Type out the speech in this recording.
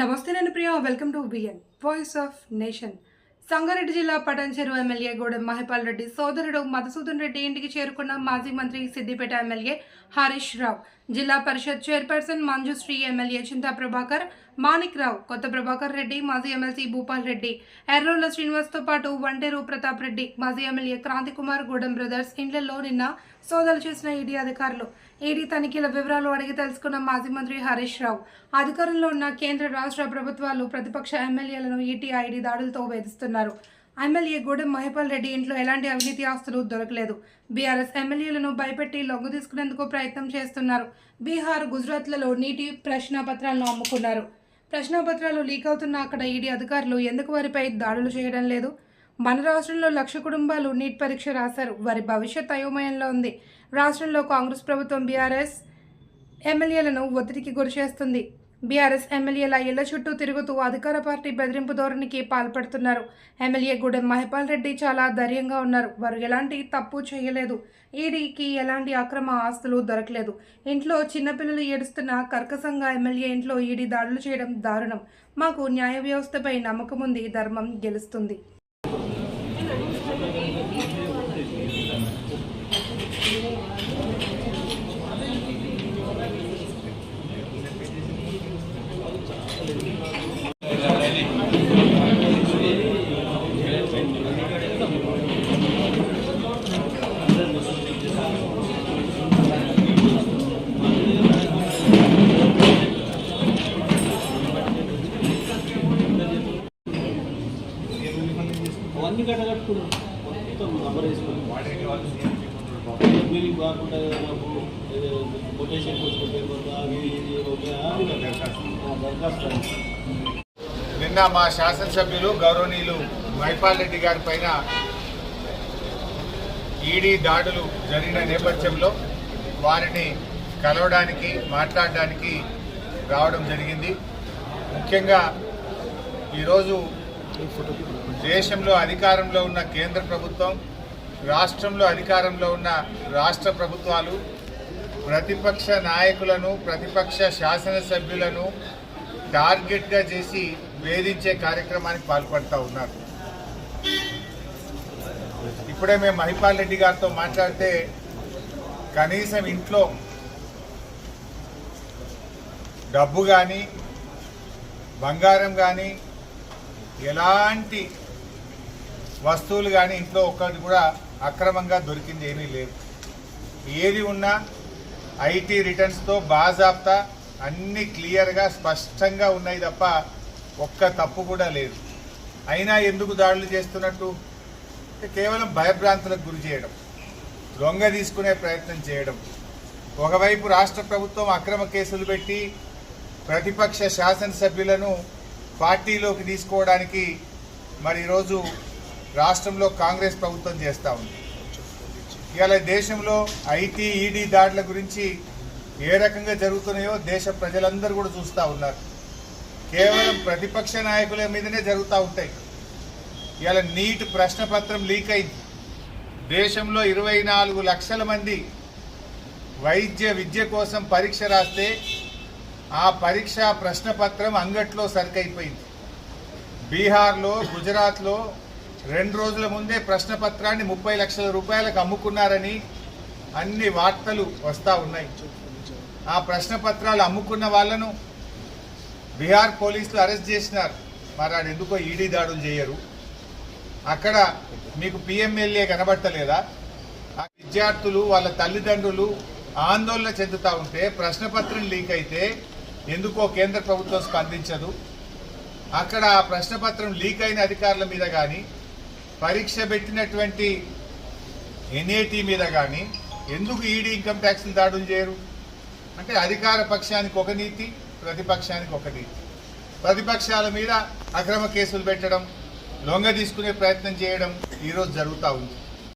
నమస్తే నేను Priya. Welcome to BN voice of nation Sangareddy జిల్లా పటాన్చెరు ఎమ్మెల్యే గూడెం మహిపాల్ రెడ్డి సోదరుడు మధుసూదన్ రెడ్డి ఇంటికి చేరుకున్న మాజీ మంత్రి Siddipet MLA Harish Rao. Zilla Parishad chairperson Manjusri MLA Chinta Prabhakar Manik Rao Kotha Prabhakar Reddy మాజీ ఎమ్మెల్సీ భూపాల్ రెడ్డి ఎర్రోల శ్రీనివాస్తో పాటు వంటేరు ప్రతాప్ రెడ్డి మాజీ ఎమ్మెల్యే క్రాంతికుమార్ గూడెం బ్రదర్స్ ఇండ్లలో నిన్న సోదాలు చేసిన ఈడీ అధికారులు. ఈడీ తనిఖీల వివరాలు అడిగి తెలుసుకున్న మాజీ మంత్రి హరీష్ రావు అధికారంలో ఉన్న కేంద్ర రాష్ట్ర ప్రభుత్వాలు ప్రతిపక్ష ఎమ్మెల్యేలను ఈటీ ఐడి దాడులతో వేధిస్తున్నారు. ఎమ్మెల్యే గూడెం మహిపాల్ రెడ్డి ఇంట్లో ఎలాంటి అవినీతి ఆస్తులు దొరకలేదు. బీఆర్ఎస్ ఎమ్మెల్యేలను భయపెట్టి లొంగు తీసుకునేందుకు ప్రయత్నం చేస్తున్నారు. బీహార్ గుజరాత్లలో నీటి ప్రశ్నాపత్రాలను అమ్ముకున్నారు. ప్రశ్నాపత్రాలు లీక్ అవుతున్న అక్కడ ఈడీ అధికారులు ఎందుకు వారిపై దాడులు చేయడం లేదు? మన రాష్ట్రంలో లక్ష కుటుంబాలు నీట్ పరీక్ష రాశారు. వారి భవిష్యత్ అయోమయంలో ఉంది. రాష్ట్రంలో కాంగ్రెస్ ప్రభుత్వం బీఆర్ఎస్ ఎమ్మెల్యేలను ఒత్తిడికి గురిచేస్తుంది బీఆర్ఎస్ ఎమ్మెల్యేల ఇళ్ళ చుట్టూ తిరుగుతూ అధికార పార్టీ బెదిరింపు ధోరణికి పాల్పడుతున్నారు. ఎమ్మెల్యే గూడెం మహిపాల్ రెడ్డి చాలా ధైర్యంగా ఉన్నారు. వారు ఎలాంటి తప్పు చేయలేదు. ఈడీకి ఎలాంటి అక్రమ ఆస్తులు దొరకలేదు. ఇంట్లో చిన్నపిల్లలు ఏడుస్తున్న కర్కసంగా ఎమ్మెల్యే ఇంట్లో ఈడీ దాడులు చేయడం దారుణం. మాకు న్యాయ వ్యవస్థపై నమ్మకం ఉంది ధర్మం గెలుస్తుంది. Thank you. మొత్తం రబ్బర్ కొటేషన్ కొట్టుకుంటే దరఖాస్తు. నిన్న మా శాసనసభ్యులు గౌరవనీయులు మైపాల్ రెడ్డి గారి పైన ఈడీ దాడులు జరిగిన నేపథ్యంలో వారిని కలవడానికి మాట్లాడడానికి రావడం జరిగింది. ముఖ్యంగా ఈరోజు దేశంలో అధికారంలో ఉన్న కేంద్ర ప్రభుత్వం రాష్ట్రంలో అధికారంలో ఉన్న రాష్ట్ర ప్రభుత్వాలు ప్రతిపక్ష నాయకులను ప్రతిపక్ష శాసనసభ్యులను టార్గెట్గా చేసి వేధించే కార్యక్రమానికి పాల్పడుతూ ఉన్నారు. ఇప్పుడే మేము మహిపాల్ రెడ్డి గారితో మాట్లాడితే కనీసం ఇంట్లో డబ్బు కానీ బంగారం కానీ ఎలాంటి వస్తువులు కానీ ఇంట్లో ఒక్కటి కూడా అక్రమంగా దొరికింది ఏమీ లేదు. ఏది ఉన్నా ఐటీ రిటర్న్స్తో బాజాబ్తా అన్ని క్లియర్గా స్పష్టంగా ఉన్నాయి తప్ప ఒక్క తప్పు కూడా లేదు. అయినా ఎందుకు దాడులు చేస్తున్నట్టు? కేవలం భయభ్రాంతులకు గురి చేయడం దొంగ తీసుకునే ప్రయత్నం చేయడం. ఒకవైపు రాష్ట్ర ప్రభుత్వం అక్రమ కేసులు పెట్టి ప్రతిపక్ష శాసనసభ్యులను పార్టీలోకి తీసుకోవడానికి మరి ఈరోజు రాష్ట్రంలో కాంగ్రెస్ ప్రభుత్వం చేస్తూ ఉంది. ఇవాళ దేశంలో ఐటీ ఈడీ దాడుల గురించి ఏ రకంగా జరుగుతున్నాయో దేశ ప్రజలందరూ కూడా చూస్తూ ఉన్నారు. కేవలం ప్రతిపక్ష నాయకుల మీదనే జరుగుతూ ఉంటాయి. ఇవాళ నీట్ ప్రశ్నపత్రం లీక్ అయింది. దేశంలో ఇరవై నాలుగు లక్షల మంది వైద్య విద్య కోసం పరీక్ష రాస్తే ఆ పరీక్ష ప్రశ్నపత్రం అంగట్లో సరికైపోయింది. బీహార్లో గుజరాత్లో రెండు రోజుల ముందే ప్రశ్నపత్రాన్ని ముప్పై లక్షల రూపాయలకు అమ్ముకున్నారని అన్ని వార్తలు వస్తూ ఉన్నాయి. ఆ ప్రశ్నపత్రాలు అమ్ముకున్న వాళ్ళను బీహార్ పోలీసులు అరెస్ట్ చేసినారు. మరి ఆడు ఎందుకో ఈడీ దాడులు చేయరు. అక్కడ మీకు పిఎంఎల్ఏ కనబట్టలేదా ఆ విద్యార్థులు వాళ్ళ తల్లిదండ్రులు ఆందోళన చెందుతూ ఉంటే ప్రశ్నపత్రం లీక్ అయితే ఎందుకో కేంద్ర ప్రభుత్వం స్పందించదు. అక్కడ ఆ ప్రశ్నపత్రం లీక్ అయిన అధికారుల మీద కానీ పరీక్ష పెట్టినటువంటి ఎన్ఏటి మీద కానీ ఎందుకు ఈడీ ఇన్కమ్ ట్యాక్స్ని దాడులు చేయరు? అంటే అధికార పక్షానికి ఒక నీతి ప్రతిపక్షానికి ఒక నీతి. ప్రతిపక్షాల మీద అక్రమ కేసులు పెట్టడం లొంగ తీసుకునే ప్రయత్నం చేయడం ఈరోజు జరుగుతూ ఉంది.